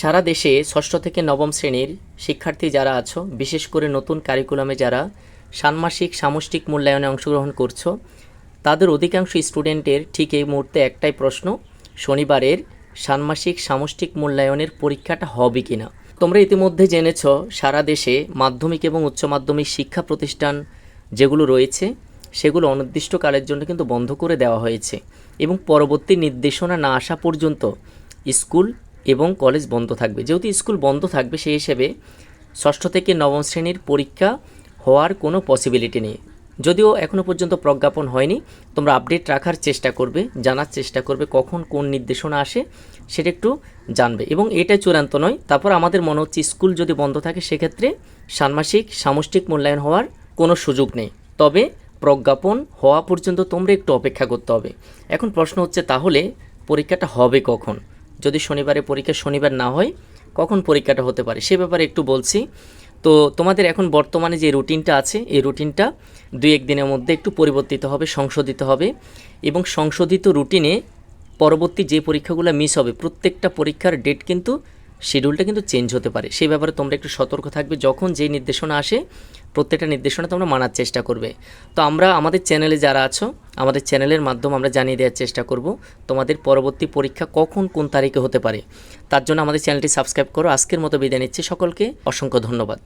সারা দেশে ষষ্ঠ থেকে নবম শ্রেণির শিক্ষার্থী যারা আছো, বিশেষ করে নতুন কারিকুলামে যারা ষান্মাসিক সামষ্টিক মূল্যায়নে অংশগ্রহণ করছ, তাদের অধিকাংশ স্টুডেন্টের ঠিক এই মুহূর্তে একটাই প্রশ্ন, শনিবারের ষান্মাসিক সামষ্টিক মূল্যায়নের পরীক্ষাটা হবে কি না তোমরা ইতিমধ্যে জেনেছ, সারা দেশে মাধ্যমিক এবং উচ্চ মাধ্যমিক শিক্ষা প্রতিষ্ঠান যেগুলো রয়েছে, সেগুলো অনির্দিষ্টকালের জন্য কিন্তু বন্ধ করে দেওয়া হয়েছে এবং পরবর্তী নির্দেশনা না আসা পর্যন্ত স্কুল এবং কলেজ বন্ধ থাকবে। যেহেতু স্কুল বন্ধ থাকবে, সেই হিসেবে ষষ্ঠ থেকে নবম শ্রেণির পরীক্ষা হওয়ার কোনো পসিবিলিটি নেই। যদিও এখনও পর্যন্ত প্রজ্ঞাপন হয়নি, তোমরা আপডেট রাখার চেষ্টা করবে, জানার চেষ্টা করবে কখন কোন নির্দেশনা আসে, সেটা একটু জানবে। এবং এটা চূড়ান্ত নয়, তারপর আমাদের মনে হচ্ছে স্কুল যদি বন্ধ থাকে, সেক্ষেত্রে ষান্মাসিক সামষ্টিক মূল্যায়ন হওয়ার কোনো সুযোগ নেই। তবে প্রজ্ঞাপন হওয়া পর্যন্ত তোমরা একটু অপেক্ষা করতে হবে। এখন প্রশ্ন হচ্ছে, তাহলে পরীক্ষাটা হবে কখন? যদি শনিবারে পরীক্ষা শনিবার না হয়, কখন পরীক্ষাটা হতে পারে? সে ব্যাপারে একটু বলছি। তো তোমাদের এখন বর্তমানে যে রুটিনটা আছে, এই রুটিনটা দুই এক দিনের মধ্যে একটু পরিবর্তিত হবে, সংশোধিত হবে এবং সংশোধিত রুটিনে পরবর্তী যে পরীক্ষাগুলো মিস হবে, প্রত্যেকটা পরীক্ষার ডেট কিন্তু শিডিউলটা কিন্তু চেঞ্জ হতে পারে। সেই ব্যাপারে তোমরা একটু সতর্ক থাকবে। যখন যেই নির্দেশনা আসে, প্রত্যেকটা নির্দেশনা তোমরা মানার চেষ্টা করবে। তো আমরা আমাদের চ্যানেলে যারা আছো আমাদের চ্যানেলের মাধ্যমে আমরা জানিয়ে দেওয়ার চেষ্টা করব তোমাদের পরবর্তী পরীক্ষা কখন কোন তারিখে হতে পারে। তার জন্য আমাদের চ্যানেলটি সাবস্ক্রাইব করো। আজকের মতো বিদায় নিচ্ছি সকলকে অসংখ্য ধন্যবাদ।